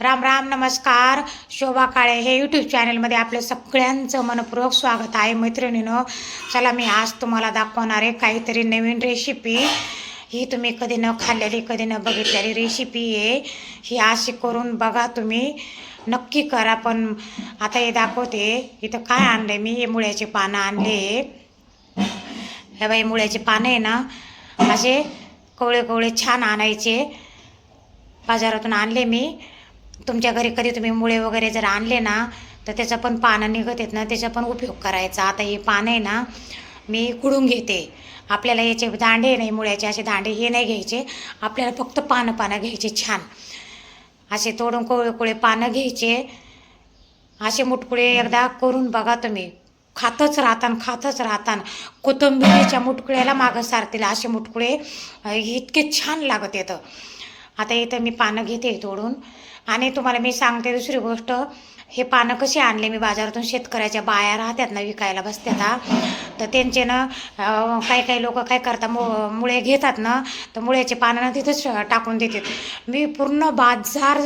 राम राम नमस्कार. शोभा काळे हे यूट्यूब चॅनलमध्ये आपलं सगळ्यांचं मनपूर्वक स्वागत आहे मैत्रिणीनं. चला मी आज तुम्हाला दाखवणार आहे काहीतरी नवीन रेसिपी ही तुम्ही कधी न खाल्लेली कधी न बघितलेली रेसिपी आहे. ही अशी करून बघा तुम्ही. नक्की करा पण आता हे दाखवते. इथं काय आणलं मी? हे मुळ्याचे पानं आणले. हे बाई मुळ्याचे पानं आहे ना असे कवळे कवळे छान आणायचे. बाजारातून आणले मी. तुमच्या घरी कधी तुम्ही मुळे वगैरे जर आणले ना तर त्याचं पण पानं निघत आहेत ना त्याचा पण उपयोग करायचा. आता हे पानं आहे ना मी कुडून घेते. आपल्याला याचे दांडे नाही मुळ्याचे असे दांडे हे नाही घ्यायचे. आपल्याला फक्त पानं पानं घ्यायचे छान. असे तोडून कोळे कोळे पानं घ्यायचे. असे मुटकुळे एकदा करून बघा तुम्ही. खातच राहतान खातच राहतान. कोथिंबिरीच्या मुटकुळ्याला मागं सारतील असे मुटकुळे. इतके छान लागत येतं. आता इथं मी पानं घेते तोडून. आणि तुम्हाला मी सांगते दुसरी गोष्ट हे पानं कशी आणले मी बाजारातून शेतकऱ्याच्या बाया राहतात ना विकायला बसतात तर त्यांचे ना काही काही लोक काय करतात मु मुळे घेतात ना तर मुळ्याचे पानं ना तिथंच टाकून देतात. मी पूर्ण बाजार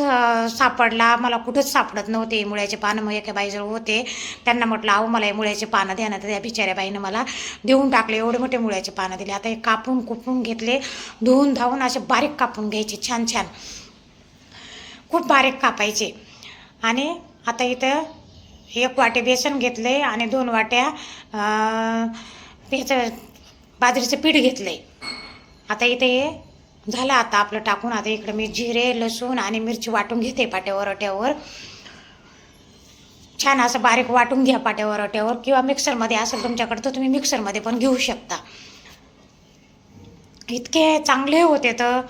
सापडला मला कुठंच सापडत नव्हते मुळ्याचे पानं मग एका बाईजवळ होते. त्यांना म्हटलं अहो मला हे मुळ्याचे पानं द्या ना तर त्या बिचाऱ्या बाईनं मला देऊन टाकले एवढे मोठे मुळ्याचे पानं दिले. आता हे कापून कुपून घेतले धुवून धावून असे बारीक कापून घ्यायचे छान छान खूप बारीक कापायचे. आणि आता इथं एक वाटे बेसन घेतलं आहे आणि दोन वाट्या याचं बाजरीचं पीठ घेतलं आहे आता इथे हे झालं आता आपलं टाकून. आता इकडे मी जिरे लसूण आणि मिरची वाटून घेते पाट्यावर अट्यावर छान असं बारीक वाटून घ्या पाट्यावर अट्यावर किंवा मिक्सरमध्ये असेल तुमच्याकडे तर तुम्ही मिक्सरमध्ये पण घेऊ शकता. इतके चांगले होते तर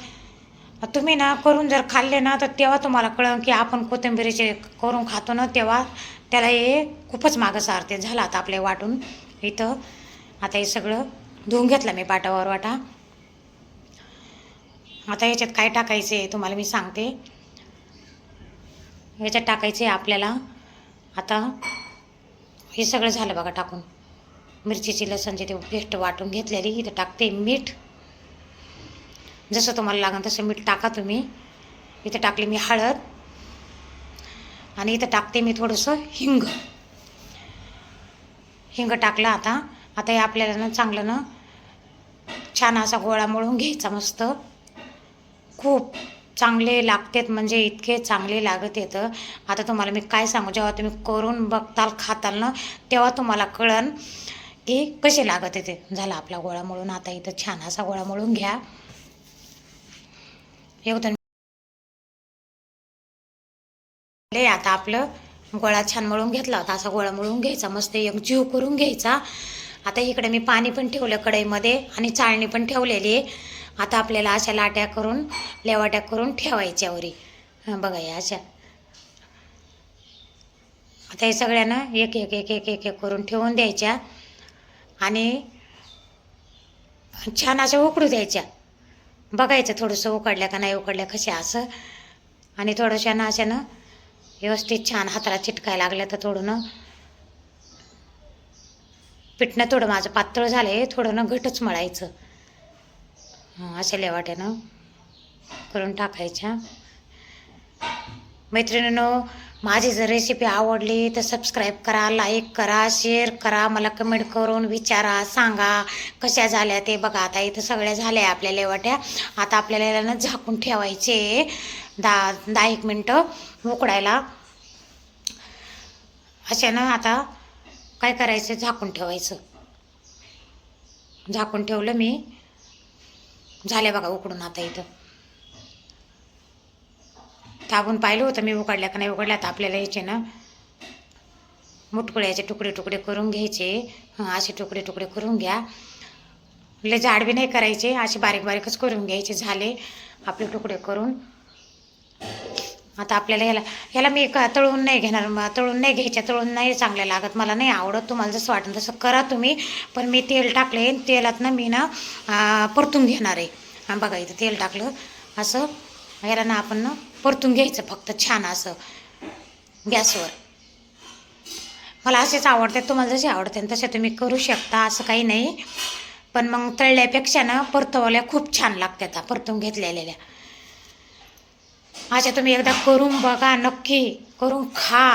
तुम्ही ना करून जर खाल्ले ना तर तेव्हा तुम्हाला कळन की आपण कोथिंबिरीचे करून खातो ना तेव्हा त्याला हे खूपच मागं सारते. झालं आता आपले वाटून. इथं आता हे सगळं धुवून घेतलं मी पाटावर वाटा. आता याच्यात काय टाकायचं आहे तुम्हाला मी सांगते. याच्यात टाकायचे आपल्याला आता हे सगळं झालं बघा टाकून. मिरचीची लसणची ते पेस्ट वाटून घेतलेली इथं टाकते मीठ. जसं तुम्हाला लागेल तसं मीठ टाका तुम्ही. इथं टाकली मी हळद. आणि इथं टाकते मी थोडंसं हिंग. हिंग टाकलं आता. आता हे आपल्याला ना चांगलं ना छान असा गोळा मळून घ्यायचा मस्त. खूप चांगले लागतात म्हणजे इतके चांगले लागत येतं आता तुम्हाला मी काय सांगू? जेव्हा तुम्ही करून बघताल खाताल ना तेव्हा तुम्हाला कळन की कसे लागत येते झाला आपला गोळा मळून. आता इथं छान असा गोळा मळून घ्या. एवढं आता आपलं गोळा छान मळून घेतला होता. असा गोळा मळून घ्यायचा मस्त एक जीव करून घ्यायचा. आता इकडे मी पाणी पण ठेवलं कढईमध्ये आणि चाळणी पण ठेवलेली. आहे आता आपल्याला अशा लाट्या करून लेवाट्या करून ठेवायच्या वरी. बघा या अशा. आता हे सगळ्यांना एक एक एक एक एक एक करून ठेवून द्यायच्या आणि छान अशा उकडू द्यायच्या. बघायचं थोडंसं उकडल्या का नाही उकडल्या कशा असं. आणि थोडंशा ना व्यवस्थित छान हाताला चिटकायला लागल्या तर थोडं ना पिठणं थोडं माझं पातळ झालं आहे थोडं ना घटच मळायचं. अशा लेवाट्यानं करून टाकायच्या. मैत्रिणीनं माझी जर रेसिपी आवडली तर सबस्क्राईब करा लाईक करा शेअर करा मला कमेंट करून विचारा सांगा कशा झाल्या ते बघा. आता इथं सगळ्या झाल्या आपल्या लेवाट्या. आता आपल्याला याला ना झाकून ठेवायचे दहा दहा एक मिनटं उकडायला. अशा ना आता काय करायचं? झाकून ठेवायचं. झाकून ठेवलं मी. झाले बघा उकडून आता इथं. ताबून पाहिलं होतं मी उकडल्या का नाही उकडल्या तर आपल्याला याचे ना मुटकुळ्याचे तुकडे तुकडे करून घ्यायचे. असे तुकडे तुकडे करून घ्या. लय जाड बी नाही करायचे असे बारीक बारीकच करून घ्यायचे झाले आपले तुकडे करून. आता आपल्याला ह्याला ह्याला मी का तळून नाही घेणार तळून नाही घ्यायच्या तळून नाही चांगल्या लागत मला नाही आवडत तुम्हाला जसं वाटेल तसं करा तुम्ही पण मी तेल टाकले तेलात ना मी ना परतून घेणार आहे. बघा इथं तेल टाकलं असं. याला ना आपण ना परतून घ्यायचं फक्त छान असं. गॅसवर. मला असेच आवडते तुम्हाला जसे आवडते तसे तुम्ही करू शकता असं काही नाही. पण मग तळल्यापेक्षा ना परतवल्या खूप छान लागतात परतून घेतलेल्या. अशा तुम्ही एकदा करून बघा नक्की करून खा.